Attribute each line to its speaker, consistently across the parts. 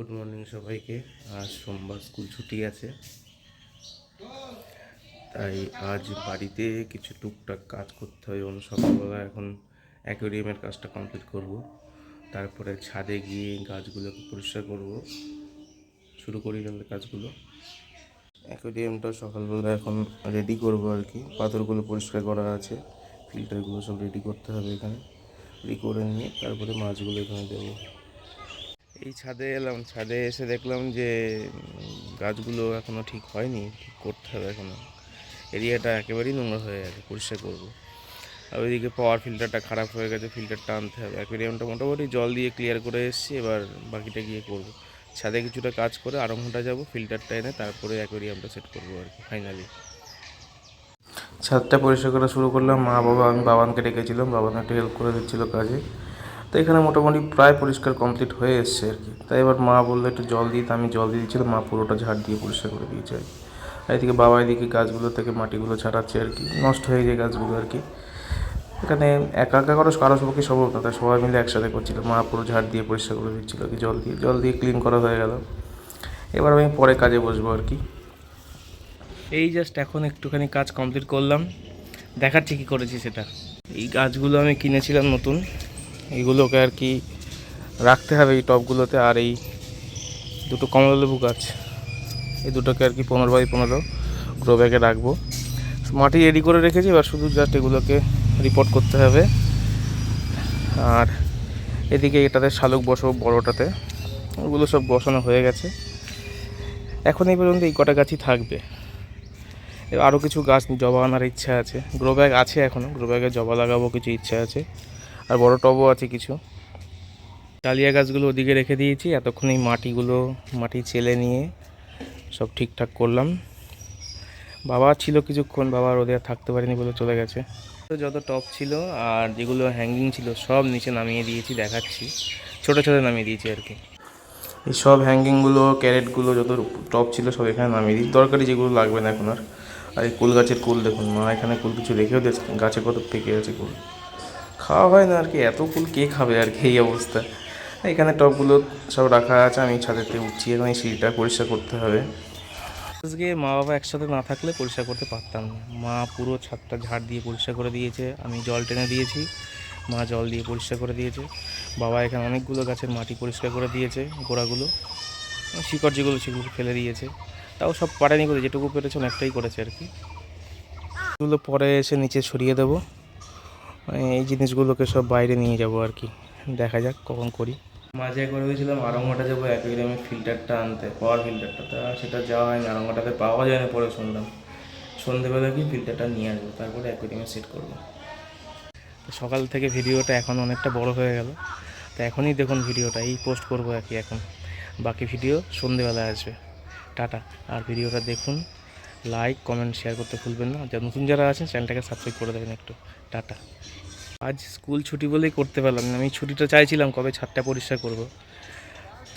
Speaker 1: Good morning সবাইকে। আজ সোমবার স্কুল ছুটি আছে। তাই আজ বাড়িতে কিছু টুকটাক কাজ করতে হয়। এবং সকালবেলা এখন অ্যাকোয়ারিয়ামের কাজটা কমপ্লিট করব। তারপরে ছাদে গিয়ে গাছগুলোকে পরিষ্কার করব। শুরু করি তাহলে কাজগুলো। অ্যাকোয়ারিয়ামটা সকালবেলা এখন রেডি করব আর কি। পাথরগুলো পরিষ্কার করা আছে। ফিল্টারগুলো সব রেডি করতে হবে এখানে। রেডি করে নিয়ে তারপরে মাছগুলো এখানে দেবো। এই ছাদে এলাম, ছাদে এসে দেখলাম যে গাছগুলো এখনও ঠিক হয়নি, ঠিক করতে হবে এখনও এরিয়াটা একেবারেই নোংরা হয়ে গেছে, পরিষ্কার করব। আর ওইদিকে পাওয়ার ফিল্টারটা খারাপ হয়ে গেছে ফিল্টারটা আনতে হবে। অ্যাকোয়ারিয়ামটা মোটামুটি জল দিয়ে ক্লিয়ার করে এসেছি, এবার বাকিটা গিয়ে করব। ছাদে কিছুটা কাজ করে আরও ঘণ্টা যাব ফিল্টারটা এনে তারপরে অ্যাকোয়ারিয়ামটা সেট করব আর কি ফাইনালি ছাদটা পরিষ্কার করা শুরু করলাম, মা বাবা, আমি বাবানকে ডেকেছিলাম বাবান একটু হেল্প করে দিচ্ছিল কাজে। তো এখানে মোটামুটি প্রায় পরিষ্কার কমপ্লিট হয়ে এসছে আর কি। তাই এবার মা বলল একটু জল দিই তো আমি জল দিয়ে দিচ্ছিলাম মা পুরোটা ঝাড় দিয়ে পরিষ্কার করে দিয়েছে আর কি। এদিকে বাবা এদিকে গাছগুলো থেকে মাটিগুলো ছাড়াচ্ছে আর কি, নষ্ট হয়ে যায় গাছগুলো আর কি। এখানে একা একা করে, কারও পক্ষে সম্ভব না তাই সবাই মিলে একসাথে করছিল। মা পুরো ঝাড় দিয়ে পরিষ্কার করে দিচ্ছিল কি, জল দিয়ে জল দিয়ে ক্লিন করা হয়ে গেল। এবার আমি পরে কাজে বসবো আর কি। এই জাস্ট এখন একটুখানি কাজ কমপ্লিট করলাম। দেখাচ্ছি কী করেছি সেটা। এই গাছগুলো আমি কিনেছিলাম নতুন। এইগুলোকে আর কি রাখতে হবে এই টবগুলোতে আর এই দুটো কমলালেবু গাছ। এই দুটোকে আর কি পনেরো বাই পনেরো গ্রো ব্যাগে রাখব। মাটি রেডি করে রেখেছি, এবার শুধু জাস্ট এগুলোকে রিপোর্ট করতে হবে। আর এদিকে এটাতে শালুক বসাবো বড়োটাতে, ওগুলো সব বসানো হয়ে গেছে। এখন এই পর্যন্ত এই কটা গাছই থাকবে। আরও কিছু গাছ জবা আনার ইচ্ছা আছে। গ্রো ব্যাগ আছে এখনও গ্রো ব্যাগে জবা লাগাবো কিছু ইচ্ছা আছে। আর বড় টবও আছে কিছু। ডালিয়া গাছগুলো ওদিকে রেখে দিয়েছি, এতক্ষণ এই মাটিগুলো, মাটি চেলে নিয়ে সব ঠিকঠাক করলাম। বাবা ছিল কিছুক্ষণ, বাবা রোদে আর থাকতে পারেনি বলে চলে গেছে। তো যত টপ ছিল আর যেগুলো হ্যাঙ্গিং ছিল, সব নিচে নামিয়ে দিয়েছি, দেখাচ্ছি। ছোট ছোট নামিয়ে দিয়েছি আর কি। এই সব হ্যাঙ্গিংগুলো ক্যারেটগুলো যত টপ ছিল সব এখানে নামিয়ে দিই দরকারি যেগুলো লাগবে না এখন আর। আর এই কুল গাছের কুল দেখুন, মা এখানে কুল কিছু রেখেও দিয়েছে, গাছে কত পেকে আছে কুল। খাওয়া হয় না আর কি, এত কুল কে খাবে আর কি এই অবস্থা। এখানে টপগুলো সব রাখা আছে, আমি ছাদেতে উঠছি এবং এই সিঁড়িটা পরিষ্কার করতে হবে। আজকে মা বাবা একসাথে না থাকলে পরিষ্কার করতে পারতাম না। মা পুরো ছাদটা ঝাড় দিয়ে পরিষ্কার করে দিয়েছে, আমি জল টেনে দিয়েছি, মা জল দিয়ে পরিষ্কার করে দিয়েছে। বাবা এখানে অনেকগুলো গাছের মাটি পরিষ্কার করে দিয়েছে, গোড়াগুলো, শিকড় যেগুলো সেগুলো ফেলে দিয়েছে। তাও সব পারেনি করে যেটুকু পেরেছে অনেকটাই করেছে আর কি। এগুলো পরে এসে নিচে সরিয়ে দেবো। এই জিনিসগুলোকে সব বাইরে নিয়ে যাব আর কি। দেখা যাক কখন করি। মাঝে করে হয়েছিলাম আরঙ্গাটা যাব অ্যাকুয়ারিয়ামের ফিল্টারটা আনতে পাওয়ার ফিল্টারটা তা সেটা যাওয়া হয়নি আরঙ্গাটাতে পাওয়া যায় না পরে শুনলাম। সন্ধেবেলা কি ফিল্টারটা নিয়ে আসব তারপরে অ্যাকুয়ারিয়ামে সেট করব। তো সকাল থেকে ভিডিওটা এখন অনেকটা বড় হয়ে গেল। তো এখনই দেখুন ভিডিওটা এই পোস্ট করব আর কি এখন। বাকি ভিডিও সন্ধেবেলা আসবে। টাটা আর ভিডিওটা দেখুন। লাইক কমেন্ট শেয়ার করতে ভুলবেন না। যা নতুন যারা আছেন চ্যানেলটাকে সাবস্ক্রাইব করে দেবেন একটু। টাটা। আজ স্কুল ছুটি বলেই করতে পারলাম না। আমি ছুটিটা চাইছিলাম, কবে ছাদটা পরিষ্কার করব।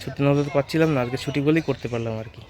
Speaker 1: ছুটি না হলে তো পাচ্ছিলাম না। আজকে ছুটি বলেই করতে পারলাম আর কি।